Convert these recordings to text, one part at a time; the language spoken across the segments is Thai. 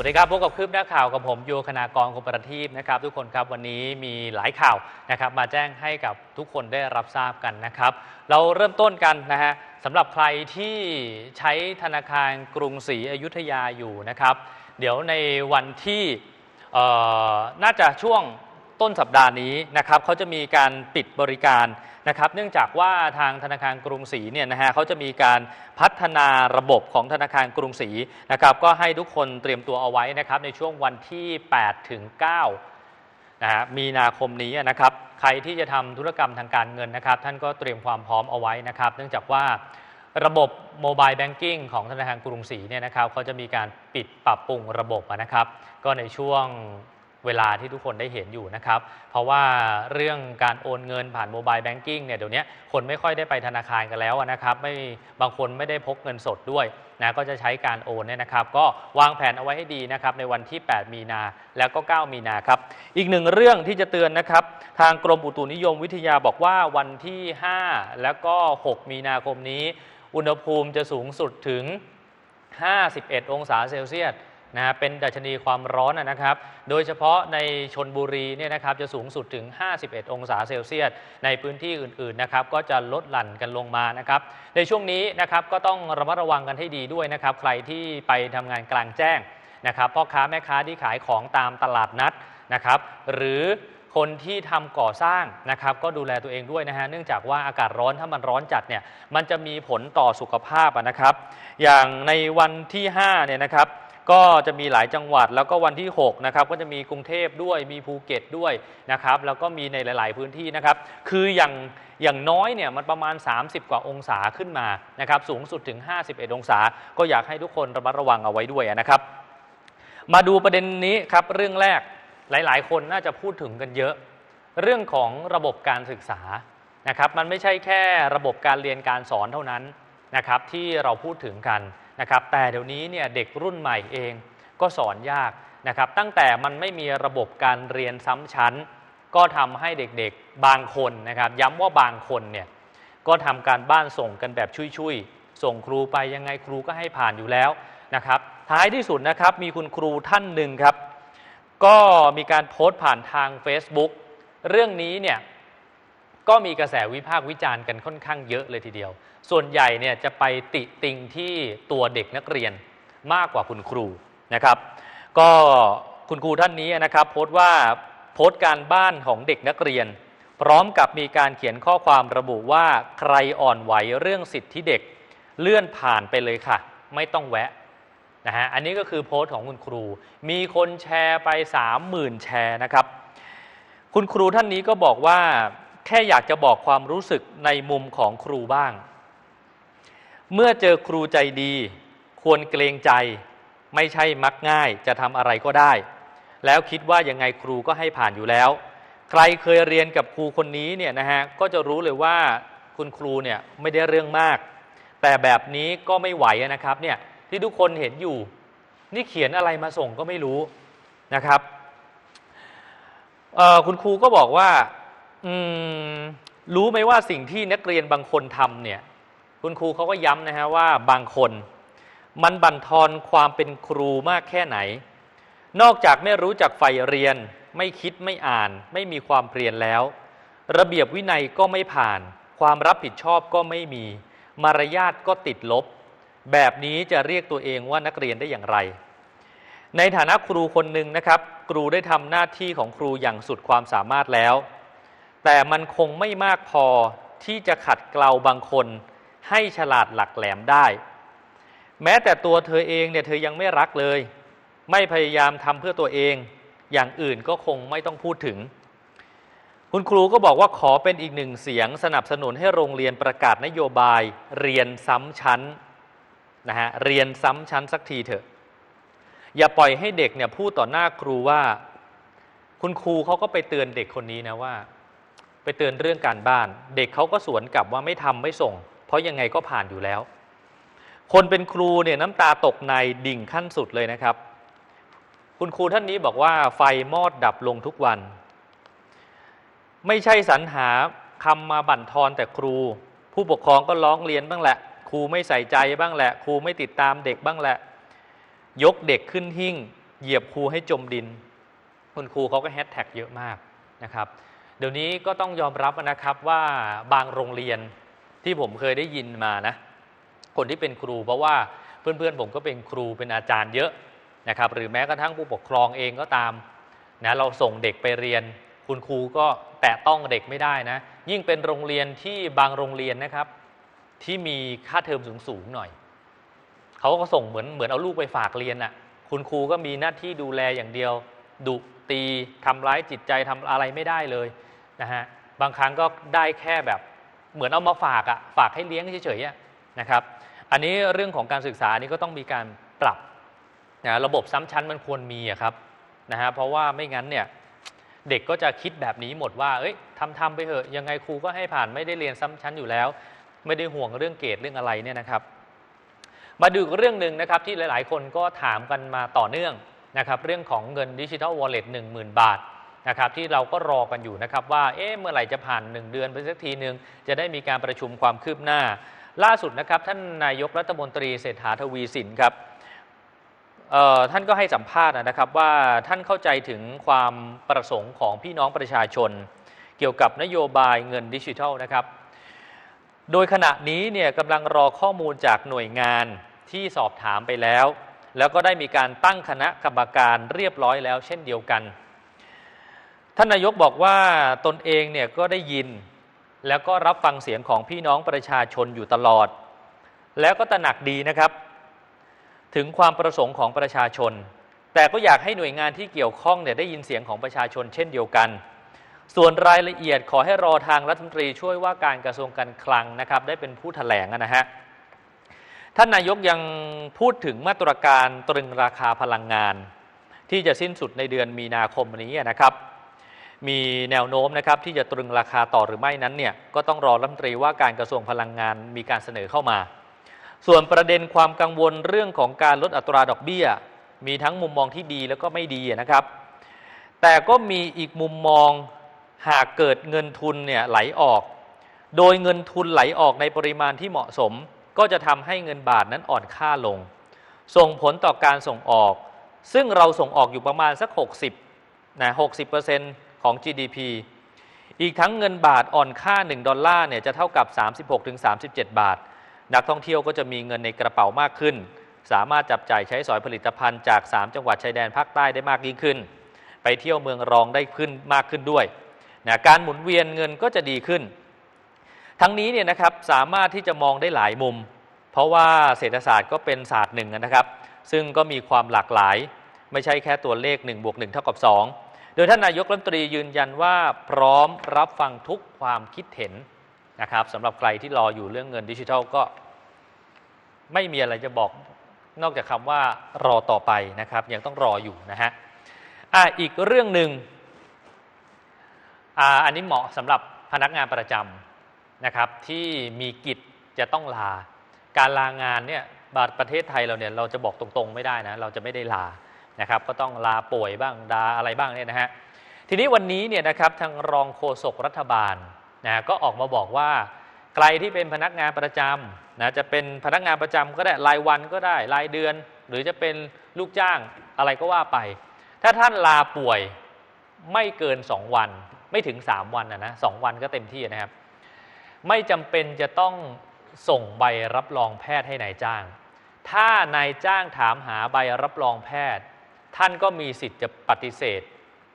วัสดีครับพบกับคืบหน้าข่าวกับผมโยคณากรคมประทีปนะครับ ทุกคนครับวันนี้มีหลายข่าวนะครับ มาแจ้งให้กับทุกคนได้รับทราบกันนะครับ เราเริ่มต้นกันนะฮะสำหรับใครที่ใช้ธนาคารกรุงศรีอยุธยาอยู่นะครับ เดี๋ยวในวันที่เอ่อน่าจะช่วง ต้นสัปดาห์นี้นะครับเขาจะมีการปิดบริการนะครับเนื่องจากว่าทางธนาคารกรุงศรีเนี่ยนะฮะเขาจะมีการพัฒนาระบบของธนาคารกรุงศรีนะครับก็ให้ทุกคนเตรียมตัวเอาไว้นะครับในช่วงวันที่ 8 ถึง 9 นะฮะมีนาคมนี้นะครับใครที่จะทำธุรกรรมทางการเงินนะครับ ท่านก็เตรียมความพร้อมเอาไว้นะครับ เนื่องจากว่าระบบโมบายแบงกิ้งของธนาคารกรุงศรีเนี่ยนะครับเขาจะมีการปิดปรับปรุงระบบนะครับ ก็ในช่วง เวลาที่ทุกคนได้เห็นอยู่นะครับ เพราะว่าเรื่องการโอนเงินผ่านโมบายแบงกิ้งเนี่ยเดี๋ยวนี้คนไม่ค่อยได้ไปธนาคารกันแล้วนะครับ ไม่บางคนไม่ได้พกเงินสดด้วยนะก็จะใช้การโอนเนี่ยนะครับ ก็วางแผนเอาไว้ให้ดีนะครับในวันที่ 8 มีนาแล้วก็ 9 มีนาครับ อีกหนึ่งเรื่องที่จะเตือนนะครับ ทางกรมอุตุนิยมวิทยาบอกว่าวันที่ 5 แล้วก็ 6 มีนาคมนี้ อุณหภูมิจะสูงสุดถึง 51 องศาเซลเซียส นะฮะเป็นดัชนีความร้อนนะครับ โดยเฉพาะในชนบุรีเนี่ยนะครับจะสูงสุดถึง 51 องศาเซลเซียส ในพื้นที่อื่นๆนะครับก็จะลดหลั่นกันลงมานะครับ ในช่วงนี้นะครับก็ต้องระมัดระวังกันให้ดีด้วยนะครับ ใครที่ไปทำงานกลางแจ้งนะครับพ่อค้าแม่ค้าที่ขายของตามตลาดนัดนะครับหรือคนที่ทำก่อสร้างนะครับก็ดูแลตัวเองด้วยนะฮะเนื่องจากว่าอากาศร้อนถ้ามันร้อนจัดเนี่ยมันจะมีผลต่อสุขภาพนะครับ อย่างในวันที่5เนี่ยนะครับ ก็จะมีหลายจังหวัดแล้วก็วันที่6นะครับก็จะมีกรุงเทพด้วยมีภูเก็ตด้วยนะครับแล้วก็มีในหลาย ๆ พื้นที่นะครับคืออย่างอย่างน้อยเนี่ยมันประมาณ 30 กว่าองศาขึ้นมานะครับสูงสุดถึง 51 องศา ก็อยากให้ทุกคนระมัดระวังเอาไว้ด้วยนะครับ มาดูประเด็นนี้ครับเรื่องแรกหลาย ๆ คนน่าจะพูดถึงกันเยอะ เรื่องของระบบการศึกษานะครับมันไม่ใช่แค่ระบบการเรียนการสอนเท่านั้นนะครับที่เราพูดถึงกัน นะครับแต่เดี๋ยวนี้เนี่ยเด็กรุ่นใหม่เองก็สอนยากนะครับตั้งแต่มันไม่มีระบบการเรียนซ้ำชั้น ก็ทำให้เด็กๆบางคนนะครับย้ำว่าบางคนเนี่ยก็ทำการบ้านส่งกันแบบชุยๆ ส่งครูไปยังไงครูก็ให้ผ่านอยู่แล้วนะครับท้ายที่สุดนะครับมีคุณครูท่านหนึ่งครับ ก็มีการโพสต์ผ่านทาง Facebook เรื่องนี้เนี่ย ก็มีกระแสวิพากษ์วิจารณ์กันค่อนข้างเยอะเลยทีเดียว ส่วนใหญ่เนี่ยจะไปติติงที่ตัวเด็กนักเรียนมากกว่าคุณครูนะครับ ก็คุณครูท่านนี้นะครับ โพสต์ว่าโพสต์การบ้านของเด็กนักเรียน พร้อมกับมีการเขียนข้อความระบุว่าใครอ่อนไหวเรื่องสิทธิเด็กเลื่อนผ่านไปเลยค่ะ ไม่ต้องแวะนะฮะอันนี้ก็คือโพสต์ของคุณครู มีคนแชร์ไป 30,000 แชร์นะครับ คุณครูท่านนี้ก็บอกว่า แค่อยากจะบอกความรู้สึกในมุมของครูบ้าง เมื่อเจอครูใจดี ควรเกรงใจ ไม่ใช่มักง่ายจะทำอะไรก็ได้ แล้วคิดว่ายังไงครูก็ให้ผ่านอยู่แล้ว ใครเคยเรียนกับครูคนนี้เนี่ยนะฮะก็จะรู้เลยว่าคุณครูเนี่ยไม่ได้เรื่องมาก แต่แบบนี้ก็ไม่ไหวนะครับเนี่ยที่ทุกคนเห็นอยู่ นี่เขียนอะไรมาส่งก็ไม่รู้นะครับคุณครูก็บอกว่า รู้ไหมว่าสิ่งที่นักเรียนบางคนทำเนี่ย คุณครูเขาก็ย้ำนะฮะว่าบางคน มันบั่นทอนความเป็นครูมากแค่ไหน นอกจากไม่รู้จักใฝ่เรียน ไม่คิดไม่อ่าน ไม่มีความเพียรแล้ว ระเบียบวินัยก็ไม่ผ่าน ความรับผิดชอบก็ไม่มี มารยาทก็ติดลบ แบบนี้จะเรียกตัวเองว่านักเรียนได้อย่างไร ในฐานะครูคนหนึ่งนะครับ ครูได้ทำหน้าที่ของครูอย่างสุดความสามารถแล้ว แต่มันคงไม่มากพอที่จะขัดเกลาบางคนให้ฉลาดหลักแหลมได้ แม้แต่ตัวเธอเองเนี่ยเธอยังไม่รักเลย ไม่พยายามทำเพื่อตัวเอง อย่างอื่นก็คงไม่ต้องพูดถึง คุณครูก็บอกว่าขอเป็นอีกหนึ่งเสียงสนับสนุนให้โรงเรียนประกาศนโยบาย เรียนซ้ำชั้นนะฮะเรียนซ้ำชั้นสักทีเถอะ อย่าปล่อยให้เด็กเนี่ยพูดต่อหน้าครูว่า คุณครูเขาก็ไปเตือนเด็กคนนี้นะว่า ไปเตือนเรื่องการบ้าน เด็กเขาก็สวนกลับว่าไม่ทำไม่ส่ง เพราะยังไงก็ผ่านอยู่แล้ว คนเป็นครูเนี่ยน้ำตาตกในดิ่งขั้นสุดเลยนะครับ คุณครูท่านนี้บอกว่าไฟมอดดับลงทุกวัน ไม่ใช่สรรหาคำมาบั่นทอนแต่ครู ผู้ปกครองก็ร้องเรียนบ้างแหละ ครูไม่ใส่ใจบ้างแหละ ครูไม่ติดตามเด็กบ้างแหละ ยกเด็กขึ้นหิ้งเหยียบครูให้จมดิน คุณครูเขาก็แฮชแท็กเยอะมากนะครับ เดี๋ยวนี้ก็ต้องยอมรับนะครับว่าบางโรงเรียนที่ผมเคยได้ยินมานะ คนที่เป็นครูเพราะว่าเพื่อนๆผมก็เป็นครูเป็นอาจารย์เยอะนะครับ หรือแม้กระทั่งผู้ปกครองเองก็ตามนะเราส่งเด็กไปเรียน คุณครูก็แตะต้องเด็กไม่ได้นะ ยิ่งเป็นโรงเรียนที่บางโรงเรียนนะครับ ที่มีค่าเทอมสูงๆหน่อยเขาก็ส่งเหมือนเหมือนเอาลูกไปฝากเรียนอะ่ะ คุณครูก็มีหน้าที่ดูแลอย่างเดียวดุตีทำร้ายจิตใจทำอะไรไม่ได้เลย นะฮะบางครั้งก็ได้แค่แบบเหมือนเอามาฝากอะ่ะฝากให้เลี้ยงเฉยๆนะครับ อันนี้เรื่องของการศึกษานี้ก็ต้องมีการปรับนะระบบซ้ำชั้นมันควรมีอะครับนะฮะเพราะว่าไม่งั้นเนี่ยเด็กก็จะคิดแบบนี้หมดว่า เอ้ยทำทำไปเถอะยังไงครูก็ให้ผ่านไม่ได้เรียนซ้ำชั้นอยู่แล้ว ไม่ได้ห่วงเรื่องเกรดเรื่องอะไรเนี่ยนะครับ มาดูเรื่องหนึ่งนะครับที่หลาย ๆ คนก็ถามกันมาต่อเนื่องนะครับ เรื่องของเงินดิจิทัลวอลเล็ตหนึ่งหมื่นบาท นะครับที่เราก็รอกันอยู่นะครับว่าเอ๊ะเมื่อไหร่จะผ่าน 1 เดือนไปสักทีหนึ่งจะได้มีการประชุมความคืบหน้า ล่าสุดนะครับท่านนายกรัฐมนตรีเศรษฐาทวีสินครับท่านก็ให้สัมภาษณ์นะครับว่าท่านเข้าใจถึงความประสงค์ของพี่น้องประชาชน เกี่ยวกับนโยบายเงินดิจิทัลนะครับ โดยขณะนี้เนี่ยกำลังรอข้อมูลจากหน่วยงานที่สอบถามไปแล้ว แล้วก็ได้มีการตั้งคณะกรรมการเรียบร้อยแล้วเช่นเดียวกัน ท่านนายกบอกว่าตนเองเนี่ยก็ได้ยิน แล้วก็รับฟังเสียงของพี่น้องประชาชนอยู่ตลอด แล้วก็ตระหนักดีนะครับ ถึงความประสงค์ของประชาชน แต่ก็อยากให้หน่วยงานที่เกี่ยวข้องเนี่ยได้ยินเสียงของประชาชนเช่นเดียวกัน ส่วนรายละเอียดขอให้รอทางรัฐมนตรีช่วยว่าการกระทรวงการคลังนะครับ ได้เป็นผู้ถแถลงนะฮะท่านนายกยังพูดถึงมาตรการตรึงราคาพลังงาน ที่จะสิ้นสุดในเดือนมีนาคมนี้นะครับ มีแนวโน้มนะครับที่จะตรึงราคาต่อหรือไม่นั้นเนี่ยก็ต้องรอรัฐมนตรีว่าการกระทรวงพลังงานมีการเสนอเข้ามา ส่วนประเด็นความกังวลเรื่องของการลดอัตราดอกเบี้ย มีทั้งมุมมองที่ดีแล้วก็ไม่ดีนะครับ แต่ก็มีอีกมุมมองหากเกิดเงินทุนเนี่ยไหลออก โดยเงินทุนไหลออกในปริมาณที่เหมาะสม ก็จะทำให้เงินบาทนั้นอ่อนค่าลง ส่งผลต่อการส่งออก ซึ่งเราส่งออกอยู่ประมาณสัก 60นะ60% ของ GDP อีกทั้งเงินบาทอ่อนค่า 1 ดอลลาร์เนี่ยจะเท่ากับ 36-37 บาท นักท่องเที่ยวก็จะมีเงินในกระเป๋ามากขึ้น สามารถจับจ่ายใช้สอยผลิตภัณฑ์จาก 3 จังหวัดชายแดนภาคใต้ได้มากยิ่งขึ้น ไปเที่ยวเมืองรองได้ขึ้นมากขึ้นด้วยนะการหมุนเวียนเงินก็จะดีขึ้น ทั้งนี้เนี่ยนะครับสามารถที่จะมองได้หลายมุม เพราะว่าเศรษฐศาสตร์ก็เป็นศาสตร์หนึ่งนะครับ ซึ่งก็มีความหลากหลาย ไม่ใช่แค่ตัวเลข1บวก1เท่ากับ2 ดยท่านนายกรัฐมนตรียืนยันว่าพร้อมรับฟังทุกความคิดเห็นนะครับสำหรับใครที่รออยู่เรื่องเงินดิจิทัลก็ ไม่มีอะไรจะบอกนอกจากคำว่ารอต่อไปนะครับ ยังต้องรออยู่นะฮะอ่าอีกเรื่องหนึ่งอ่าอันนี้เหมาะสำหรับพนักงานประจำนะครับที่มีกิจจะต้องลา การลางานเนี่ยบาประเทศไทยเราเนี่ยเราจะบอกตรงๆไม่ได้นะเราจะไม่ได้ลา นะครับก็ต้องลาป่วยบ้างดาอะไรบ้างเนี่ยนะฮะทีนี้วันนี้เนี่ยนะครับทางรองโฆษกรัฐบาลนะก็ออกมาบอกว่าใครที่เป็นพนักงานประจำนะจะเป็นพนักงานประจำก็ได้รายวันก็ได้รายเดือน หรือจะเป็นลูกจ้างอะไรก็ว่าไป ถ้าท่านลาป่วยไม่เกิน 2 วัน ไม่ถึง 3 วันนะนะสวันก็เต็มที่นะครับ ไม่จำเป็นจะต้องส่งใบรับรองแพทย์ให้นายจ้าง ถ้านายจ้างถามหาใบรับรองแพทย์ ท่านก็มีสิทธิ์จะปฏิเสธ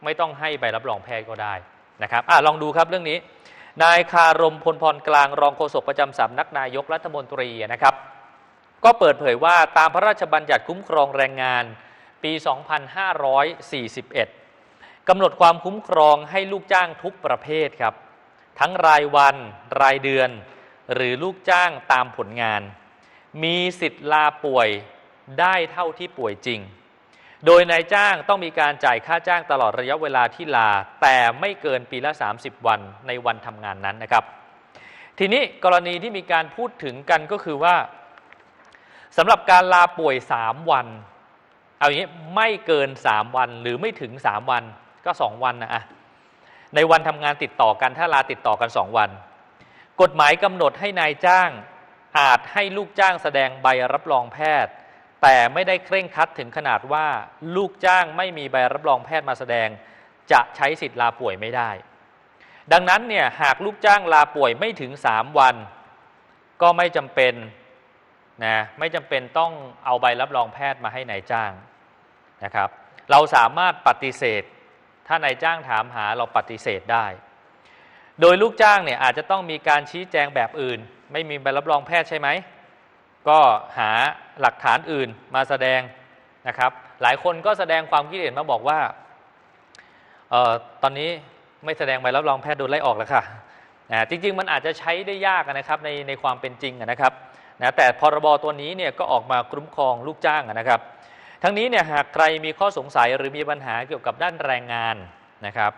ไม่ต้องให้ใบรับรองแพทย์ก็ได้นะครับอลองดูครับเรื่องนี้ นายคารมพลพรกลางรองโฆษกประจำสำนักนายกรัฐมนตรีนะครับ ก็เปิดเผยว่าตามพระราชบัญญัติคุ้มครองแรงงานปี 2541 กำหนดความคุ้มครองให้ลูกจ้างทุกประเภทครับ ทั้งรายวัน รายเดือน หรือลูกจ้างตามผลงาน มีสิทธิ์ลาป่วยได้เท่าที่ป่วยจริง โดยนายจ้างต้องมีการจ่ายค่าจ้างตลอดระยะเวลาที่ลา แต่ไม่เกินปีละ 30 วันในวันทำงานนั้นนะครับ ทีนี้กรณีที่มีการพูดถึงกันก็คือว่าสำหรับการลาป่วย 3 วัน เอาอย่างนี้ไม่เกิน 3 วันหรือไม่ถึง 3 วันก็ 2 วันนะอะในวันทำงานติดต่อกันถ้าลาติดต่อกันสองวัน กฎหมายกำหนดให้นายจ้างอาจให้ลูกจ้างแสดงใบรับรองแพทย์ แต่ไม่ได้เคร่งครัดถึงขนาดว่าลูกจ้างไม่มีใบรับรองแพทย์มาแสดง จะใช้สิทธิ์ลาป่วยไม่ได้ ดังนั้นเนี่ยหากลูกจ้างลาป่วยไม่ถึง 3 วัน ก็ไม่จำเป็นนะไม่จำเป็นต้องเอาใบรับรองแพทย์มาให้นายจ้างนะครับ เราสามารถปฏิเสธ ถ้านายจ้างถามหาเราปฏิเสธได้ โดยลูกจ้างเนี่ยอาจจะต้องมีการชี้แจงแบบอื่น ไม่มีใบรับรองแพทย์ใช่ไหม ก็หาหลักฐานอื่นมาแสดงนะครับ หลายคนก็แสดงความคิดเห็นมาบอกว่าออตอนนี้ไม่แสดงใบรับรองแพทย์โดนไล่ออกแล้วค่ะนะจริง ๆ มันอาจจะใช้ได้ยากนะครับในในความเป็นจริงนะครับนะแต่พรบตัวนี้เนี่ยก็ออกมาคุ้มครองลูกจ้างนะครับ ทั้งนี้เนี่ยหากใครมีข้อสงสัยหรือมีปัญหาเกี่ยวกับด้านแรงงานนะครับ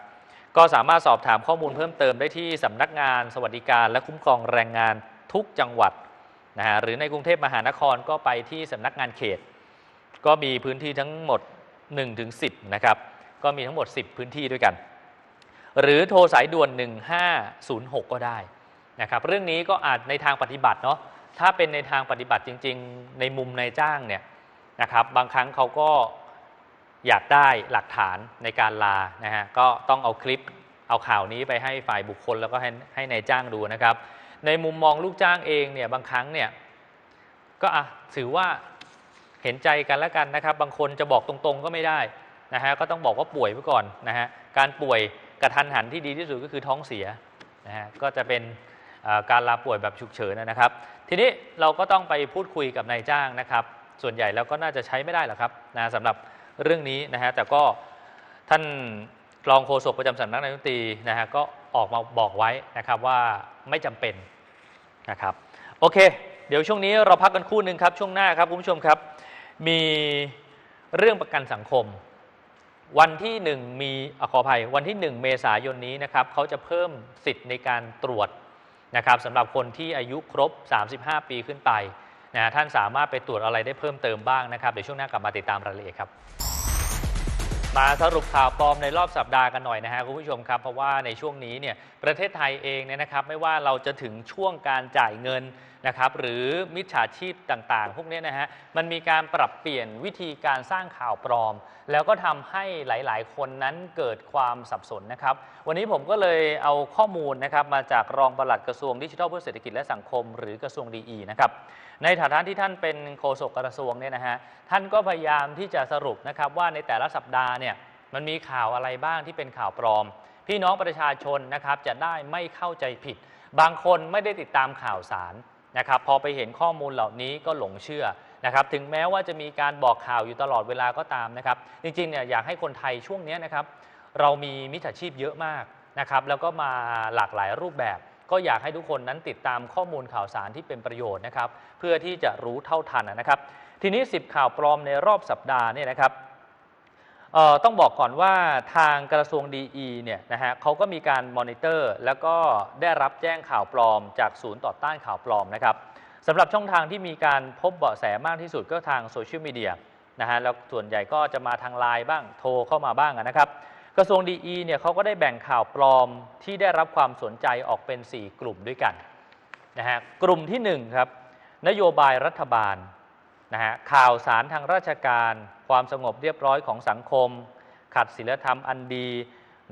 ก็สามารถสอบถามข้อมูลเพิ่มเติมได้ที่สำนักงานสวัสดิการและคุ้มครองแรงงานทุกจังหวัด นะฮะหรือในกรุงเทพมหานครก็ไปที่สำนักงานเขต ก็มีพื้นที่ทั้งหมด1-10ถึงนะครับก็มีทั้งหมด 10 พื้นที่ด้วยกัน หรือโทรสายด่วน 1506 ก็ได้นะครับเรื่องนี้ก็อาจในทางปฏิบัติเนาะถ้าเป็นในทางปฏิบัติจริง ๆ ในมุมในจ้างเนี่ยนะครับบางครั้งเขาก็อยากได้หลักฐานในการลานะฮะก็ต้องเอาคลิปเอาข่าวนี้ไปให้ฝ่ายบุคคลแล้วก็ให้ให้นายจ้างดูนะครับ ในมุมมองลูกจ้างเองเนี่ยบางครั้งเนี่ยก็อะถือว่าเห็นใจกันแล้วกันนะครับ บางคนจะบอกตรงๆก็ไม่ได้นะฮะก็ต้องบอกว่าป่วยไว้ก่อนนะฮะการป่วยกระทันหันที่ดีที่สุดก็คือท้องเสียนะฮะก็จะเป็นการลาป่วยแบบฉุกเฉินนะครับ ทีนี้เราก็ต้องไปพูดคุยกับนายจ้างนะครับ ส่วนใหญ่แล้วก็น่าจะใช้ไม่ได้หรอกครับนะสำหรับเรื่องนี้นะฮะแต่ก็ท่านรองโฆษกประจำสำนักนายกรัฐมนตรีนะฮะก็ ออกมาบอกไว้นะครับว่าไม่จำเป็นนะครับโอเค เดี๋ยวช่วงนี้เราพักกันคู่หนึ่งครับช่วงหน้าครับคุณผู้ชมครับ มีเรื่องประกันสังคม วันที่หนึ่งมีอขออภัยวันที่1เมษายนนี้นะครับเขาจะเพิ่มสิทธิ์ในการตรวจนะครับสำหรับคนที่อายุครบ 35 ปีขึ้นไปนะท่านสามารถไปตรวจอะไรได้เพิ่มเติมบ้างนะครับ เดี๋ยวช่วงหน้ากลับมาติดตามรายละเอียดครับ มาสรุปข่าวปลอมในรอบสัปดาห์กันหน่อยนะฮะคุณผู้ชมครับ เพราะว่าในช่วงนี้เนี่ยประเทศไทยเองเนี่ยนะครับ ไม่ว่าเราจะถึงช่วงการจ่ายเงิน นะครับหรือมิจฉาชีพต่างๆ พวกนี้นะฮะมันมีการปรับเปลี่ยนวิธีการสร้างข่าวปลอม แล้วก็ทำให้หลายๆ คนนั้นเกิดความสับสนนะครับวันนี้ผมก็เลยเอาข้อมูลนะครับมาจากรองปลัดกระทรวงดิจิทัลเพื่อเศรษฐกิจและสังคม หรือกระทรวงดีนะครับในฐานะที่ท่านเป็นโฆษกกระทรวงเนี่ยนะฮะท่านก็พยายามที่จะสรุปนะครับว่าในแต่ละสัปดาห์เนี่ยมันมีข่าวอะไรบ้างที่เป็นข่าวปลอม พี่น้องประชาชนนะครับจะได้ไม่เข้าใจผิด บางคนไม่ได้ติดตามข่าวสาร นะครับพอไปเห็นข้อมูลเหล่านี้ก็หลงเชื่อนะครับถึงแม้ว่าจะมีการบอกข่าวอยู่ตลอดเวลาก็ตามนะครับ จริงๆเนี่ยอยากให้คนไทยช่วงนี้นะครับเรามีมิจฉาชีพเยอะมากนะครับแล้วก็มาหลากหลายรูปแบบ ก็อยากให้ทุกคนนั้นติดตามข้อมูลข่าวสารที่เป็นประโยชน์นะครับเพื่อที่จะรู้เท่าทันนะครับ ทีนี้ 10 ข่าวปลอมในรอบสัปดาห์เนี่ยนะครับ ต้องบอกก่อนว่าทางกระทรวงดีเนี่ยนะฮะเขาก็มีการมอนิเตอร์ แล้วก็ได้รับแจ้งข่าวปลอม จากศูนย์ต่อต้านข่าวปลอมนะครับสำหรับช่องทางที่มีการพบเบาะแสมากที่สุดก็ทางโซเชียลมีเดียนะฮะแล้วส่วนใหญ่ก็จะมาทางไลน์บ้างโทรเข้ามาบ้างนะครับ กระทรวงดีเนี่ยเขาก็ได้แบ่งข่าวปลอมที่ได้รับความสนใจออกเป็น 4 กลุ่มด้วยกันนะฮะกลุ่มที่1ครับนโยบายรัฐบาล นะฮะข่าวสารทางราชการ ความสงบเรียบร้อยของสังคม ขัดศีลธรรมอันดี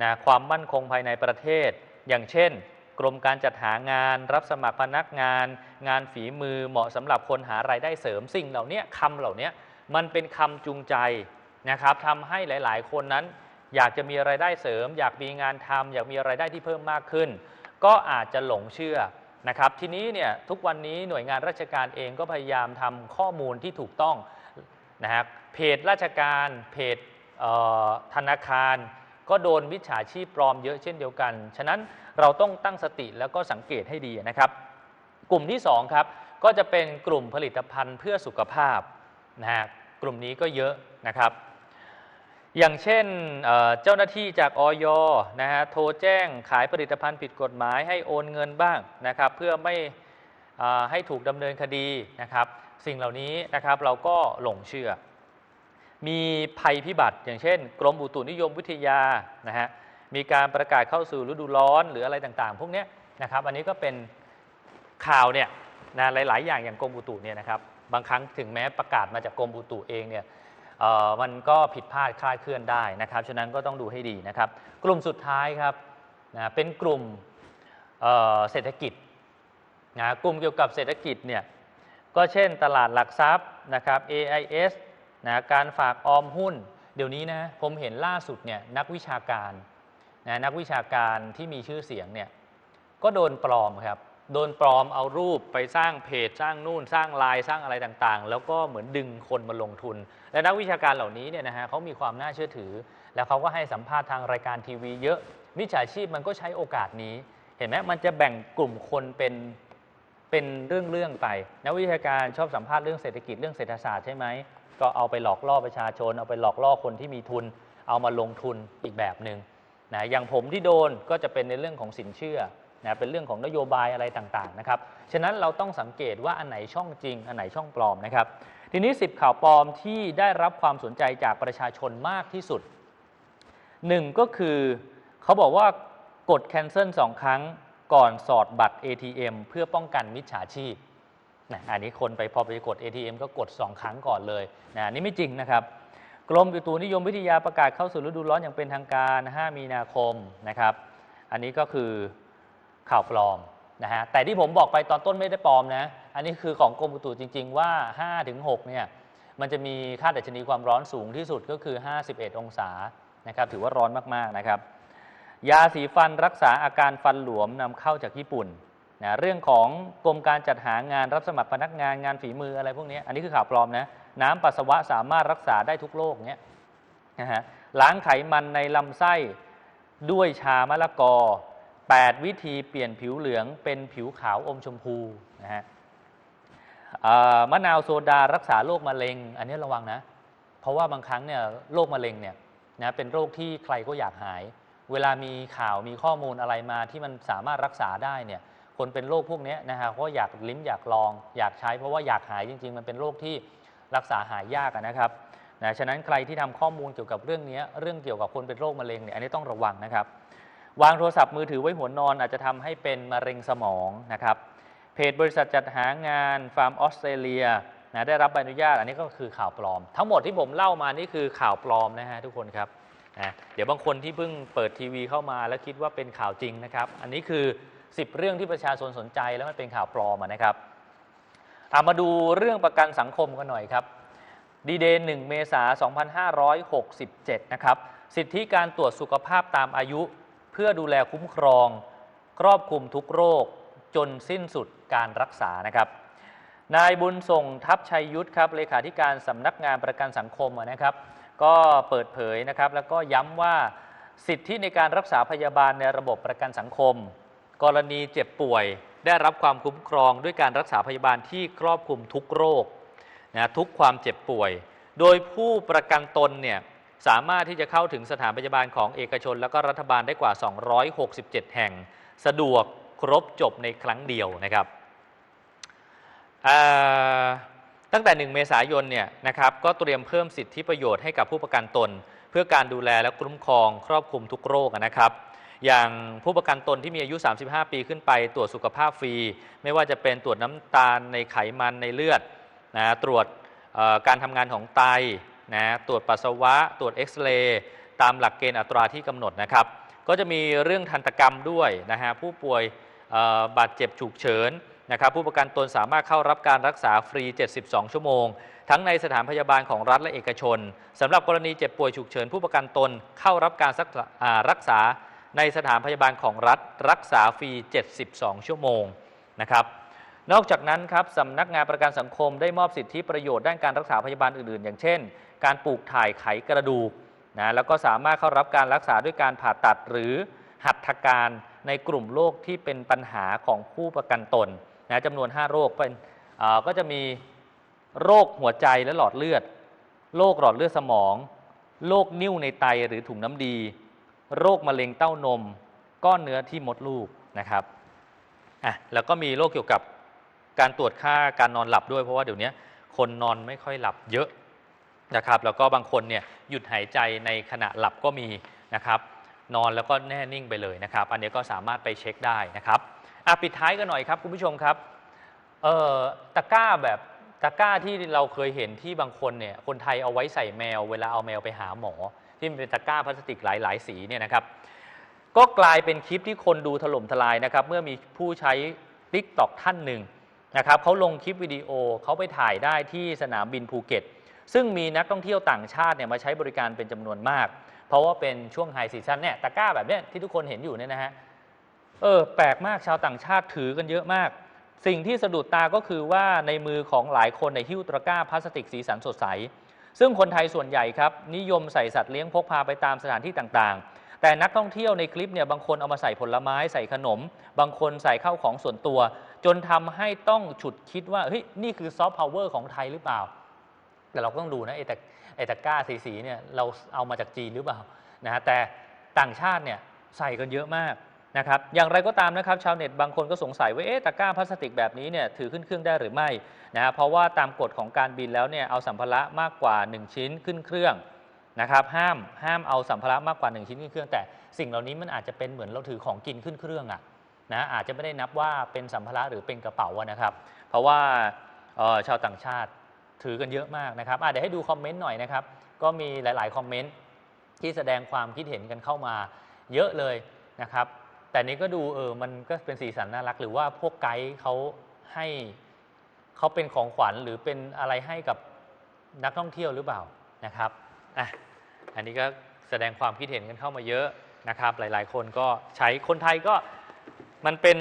นะความมั่นคงภายในประเทศ อย่างเช่น กรมการจัดหางาน รับสมัครพนักงาน งานฝีมือเหมาะสำหรับคนหารายได้เสริมสิ่งเหล่านี้คำเหล่านี้มันเป็นคำจูงใจนะครับทำให้หลาย ๆ คนนั้น อยากจะมีไรายได้เสริม อยากมีงานทำอยากมีไรายได้ที่เพิ่มมากขึ้น ก็อาจจะหลงเชื่อ นะครับทีนี้เนี่ยทุกวันนี้หน่วยงานราชการเองก็พยายามทำข้อมูลที่ถูกต้องนะครับเพจราชการเพจธนาคาร ก็โดนมิจฉาชีพปลอมเยอะเช่นเดียวกัน ฉะนั้นเราต้องตั้งสติแล้วก็สังเกตให้ดีนะครับ กลุ่มที่2ครับก็จะเป็นกลุ่มผลิตภัณฑ์เพื่อสุขภาพนะฮะกลุ่มนี้ก็เยอะนะครับ อย่างเช่นเจ้าหน้าที่จากออยนะฮะโทรแจ้งขายผลิตภัณฑ์ผิดกฎหมายให้โอนเงินบ้างนะครับ เพื่อไม่ให้ถูกดำเนินคดีนะครับ สิ่งเหล่านี้นะครับเราก็หลงเชื่อ มีภัยพิบัติ อย่างเช่น กรมอุตุนิยมวิทยานะฮะมีการประกาศเข้าสู่ฤดูร้อนหรืออะไรต่างๆ พวกนี้นะครับ อันนี้ก็เป็นข่าวเนี่ยนะหลาย ๆ อย่างอย่างกรมอุตุเนี่ยนะครับบางครั้งถึงแม้ประกาศมาจากกรมอุตุเองเนี่ย มันก็ผิดพลาดคลาดเคลื่อนได้นะครับ ฉะนั้นก็ต้องดูให้ดีนะครับ กลุ่มสุดท้ายครับนะเป็นกลุ่มเเศรษฐกิจนะกลุ่มเกี่ยวกับเศรษฐกิจเนี่ยก็เช่นตลาดหลักทรัพย์นะครับ AIS นะการฝากออมหุ้น เดี๋ยวนี้นะผมเห็นล่าสุดเนี่ยนักวิชาการนะนักวิชาการที่มีชื่อเสียงเนี่ยก็โดนปลอมครับ โดนปลอมเอารูปไปสร้างเพจสร้างนู่นสร้างไลน์สร้างอะไรต่างๆ แล้วก็เหมือนดึงคนมาลงทุน และนักวิชาการเหล่านี้เนี่ยนะฮะเขามีความน่าเชื่อถือ แล้วเขาก็ให้สัมภาษณ์ทางรายการทีวีเยอะมิจฉาชีพมันก็ใช้โอกาสนี้ เห็นไหมมันจะแบ่งกลุ่มคนเป็นเป็นเรื่องๆไป นักวิชาการชอบสัมภาษณ์เรื่องเศรษฐกิจเรื่องเศรษฐศาสตร์ใช่ไหมก็เอาไปหลอกล่อประชาชน เอาไปหลอกล่อคนที่มีทุน เอามาลงทุนอีกแบบหนึ่งนะอย่างผมที่โดนก็จะเป็นในเรื่องของสินเชื่อ นะเป็นเรื่องของนโยบายอะไรต่างๆนะครับฉะนั้นเราต้องสังเกตว่าอันไหนช่องจริง อันไหนช่องปลอมนะครับ ทีนี้ 10 ข่าวปลอมที่ได้รับความสนใจจากประชาชนมากที่สุดหนึ่งก็คือเขาบอกว่ากด cancel สองครั้งก่อนสอดบัตร ATM เพื่อป้องกันมิจฉาชีพนะอันนี้คนไปพอไปกด ATM ก็กด 2 ครั้งก่อนเลยนะนนี่ไม่จริงนะครับ กรมอุตุนิยมวิทยาประกาศเข้าสู่ฤดูร้อนอย่างเป็นทางการ 5 มีนาคมนะครับ อันนี้ก็คือ ข่าวปลอมนะฮะแต่ที่ผมบอกไปตอนต้นไม่ได้ปลอมนะ อันนี้คือของกรมอุตุจริง ๆ ว่า 5-6เนี่ยมันจะมีค่าดัชนีความร้อนสูงที่สุดก็คือ 51 องศานะครับถือว่าร้อนมากๆนะครับ ยาสีฟันรักษาอาการฟันหลวมนำเข้าจากญี่ปุ่นนะเรื่องของกรมการจัดหางานรับสมัครพนักงานงานฝีมืออะไรพวกนี้อันนี้คือข่าวปลอมนะน้ำปัสสาวะสามารถรักษาได้ทุกโรคเนี้ยนะฮะล้างไขมันในลำไส้ด้วยชามะละกอ 8 วิธีเปลี่ยนผิวเหลืองเป็นผิวขาวอมชมพูนะฮะมะนาวโซดารักษาโรคมะเร็ง อันนี้ระวังนะ เพราะว่าบางครั้งเนี่ยโรคมะเร็งเนี่ยนะเป็นโรคที่ใครก็อยากหาย เวลามีข่าวมีข้อมูลอะไรมาที่มันสามารถรักษาได้เนี่ยคนเป็นโรคพวกนี้นะฮะก็อยากลิ้มอยากลอง อยากใช้เพราะว่าอยากหายจริง ๆ มันเป็นโรคที่รักษาหายยากนะครับนะฉะนั้นใครที่ทำข้อมูลเกี่ยวกับเรื่องนี้เรื่องเกี่ยวกับคนเป็นโรคมะเร็งเนี่ยอันนี้ต้องระวังนะครับ วางโทรศัพท์มือถือไว้หัวนอนอาจจะทำให้เป็นมะเร็งสมองนะครับ เพจบริษัทจัดหางานฟาร์มออสเตรเลียนะได้รับใบอนุญาตอันนี้ก็คือข่าวปลอม ทั้งหมดที่ผมเล่ามานี่คือข่าวปลอมนะฮะทุกคนครับนะเดี๋ยวบางคนที่เพิ่งเปิดทีวีเข้ามาแล้วคิดว่าเป็นข่าวจริงนะครับ อันนี้คือ 10 เรื่องที่ประชาชนสนใจแล้วมันเป็นข่าวปลอมนะครับอามาดูเรื่องประกันสังคมกันหน่อยครับดีเดย์1เมษายน2567 นะครับ สิทธิการตรวจสุขภาพตามอายุ เพื่อดูแลคุ้มครอง ครอบคลุมทุกโรคจนสิ้นสุดการรักษานะครับ นายบุญส่งทัพชัยยุทธครับเลขาธิการสำนักงานประกันสังคมนะครับ ก็เปิดเผยนะครับ แล้วก็ย้ำว่าสิทธิในการรักษาพยาบาลในระบบประกันสังคม กรณีเจ็บป่วย ได้รับความคุ้มครองด้วยการรักษาพยาบาลที่ครอบคลุมทุกโรคนะทุกความเจ็บป่วย โดยผู้ประกันตนเนี่ย สามารถที่จะเข้าถึงสถานพยาบาลของเอกชน แล้วก็รัฐบาลได้กว่า 267 แห่ง สะดวกครบจบในครั้งเดียวนะครับตั้งแต่ 1 เมษายนเนี่ยนะครับก็เตรียมเพิ่มสิทธิประโยชน์ให้กับผู้ประกันตน เพื่อการดูแลและคุ้มครองครอบคลุมทุกโรคนะครับ อย่างผู้ประกันตนที่มีอายุ 35 ปีขึ้นไป ตรวจสุขภาพฟรี ไม่ว่าจะเป็นตรวจน้ำตาลในไขมันในเลือดนะตรวจการทำงานของไต นะตรวจปัสสาวะ ตรวจเอ็กซเรย์ตามหลักเกณฑ์อัตราที่กำหนดนะครับ ก็จะมีเรื่องทันตกรรมด้วยนะฮะผู้ป่วยบาดเจ็บฉุกเฉินนะครับผู้ประกันตนสามารถเข้ารับการรักษาฟรี 72 ชั่วโมง ทั้งในสถานพยาบาลของรัฐและเอกชนสำหรับกรณีเจ็บป่วยฉุกเฉิน ผู้ประกันตนเข้ารับการรักษาอ่ารักษาในสถานพยาบาลของรัฐรักษาฟรี 72 ชั่วโมงนะครับนอกจากนั้นครับสำนักงานประกันสังคมได้มอบสิทธิประโยชน์ด้านการรักษาพยาบาลอื่นๆ อย่างเช่น การปลูกถ่ายไขกระดูกนะแล้วก็สามารถเข้ารับการรักษาด้วยการผ่าตัดหรือหัตถการในกลุ่มโรคที่เป็นปัญหาของผู้ประกันตนนะจำนวน 5 โรคเป็นก็จะมีโรคหัวใจและหลอดเลือด โรคหลอดเลือดสมอง โรคนิ่วในไตหรือถุงน้ำดี โรคมะเร็งเต้านม ก้อนเนื้อที่มดลูกนะครับอะแล้วก็มีโรคเกี่ยวกับการตรวจค่าการนอนหลับด้วยเพราะว่าเดี๋ยวนี้คนนอนไม่ค่อยหลับเยอะ นะครับ แล้วก็บางคนเนี่ยหยุดหายใจในขณะหลับก็มีนะครับ นอนแล้วก็แน่นิ่งไปเลยนะครับ อันนี้ก็สามารถไปเช็คได้นะครับอะปิดท้ายกันหน่อยครับคุณผู้ชมครับเอ่อตะกร้าแบบตะกร้าที่เราเคยเห็นที่บางคนเนี่ยคนไทยเอาไว้ใส่แมว เวลาเอาแมวไปหาหมอ ที่มันเป็นตะกร้าพลาสติกหลาย ๆ สีเนี่ยนะครับ ก็กลายเป็นคลิปที่คนดูถล่มทลายนะครับ เมื่อมีผู้ใช้ t ิ k t o k ท่านหนึ่งนะครับเขาลงคลิปวิดีโอเขาไปถ่ายได้ที่สนามบินภูเก็ต ซึ่งมีนักท่องเที่ยวต่างชาติเนี่ยมาใช้บริการเป็นจำนวนมาก เพราะว่าเป็นช่วงไฮซีซันเนี่ยตะกร้าแบบเนี้ยที่ทุกคนเห็นอยู่เนี่ยนะฮะเออแปลกมากชาวต่างชาติถือกันเยอะมาก สิ่งที่สะดุดตาก็คือว่าในมือของหลายคนในหิ้วตะกร้าพลาสติกสีสันสดใส ซึ่งคนไทยส่วนใหญ่ครับ นิยมใส่สัตว์เลี้ยงพกพาไปตามสถานที่ต่างๆ แต่นักท่องเที่ยวในคลิปเนี่ยบางคนเอามาใส่ผลไม้ใส่ขนม บางคนใส่ข้าวของส่วนตัว จนทำให้ต้องฉุดคิดว่าเฮ้ยนี่คือซอฟต์พาวเวอร์ของไทยหรือเปล่า แต่เราก็ต้องดูนะไอ้ตะไอ้ตะก้าสีๆเนี่ยเราเอามาจากจีนหรือเปล่านะฮะแต่ต่างชาติเนี่ยใส่กันเยอะมากนะครับอย่างไรก็ตามนะครับชาวเน็ตบางคนก็สงสัยว่าเอ๊ะตะกร้าพลาสติกแบบนี้เนี่ยถือขึ้นเครื่องได้หรือไม่นะฮะเพราะว่าตามกฎของการบินแล้วเนี่ยเอาสัมภาระมากกว่า 1 ชิ้นขึ้นเครื่องนะครับห้ามห้ามเอาสัมภาระมากกว่า 1 ชิ้นขึ้นเครื่อง แต่สิ่งเหล่านี้มันอาจจะเป็นเหมือนเราถือของกินขึ้นเครื่องอะนะอาจจะไม่ได้นับว่าเป็นสัมภาระหรือเป็นกระเป๋านะครับ เพราะว่าออชาวต่างชาติ ถือกันเยอะมากนะครับอะเดี๋ยวให้ดูคอมเมนต์หน่อยนะครับ ก็มีหลาย ๆ คอมเมนต์ที่แสดงความคิดเห็นกันเข้ามาเยอะเลยนะครับ แต่นี้ก็ดูเออมันก็เป็นสีสันน่ารัก หรือว่าพวกไกด์เขาให้เขาเป็นของขวัญหรือเป็นอะไรให้กับนักท่องเที่ยวหรือเปล่านะครับอะอันนี้ก็แสดงความคิดเห็นกันเข้ามาเยอะนะครับ หลายๆ คนก็ใช้คนไทยก็มันเป็น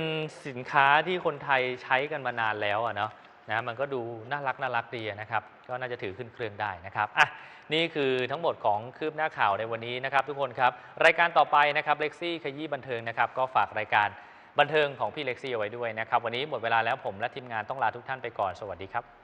สินค้าที่คนไทยใช้กันมานานแล้วอะเนาะ นะมันก็ดูน่ารักน่ารักดีนะครับ ก็น่าจะถือขึ้นเครื่องได้นะครับอะนี่คือทั้งหมดของคืบหน้าข่าวในวันนี้นะครับ ทุกคนครับรายการต่อไปนะครับเล็กซี่ขยี้บันเทิงนะครับ ก็ฝากรายการบันเทิงของพี่เล็กซี่เอาไว้ด้วยนะครับ วันนี้หมดเวลาแล้วผมและทีมงานต้องลาทุกท่านไปก่อนสวัสดีครับ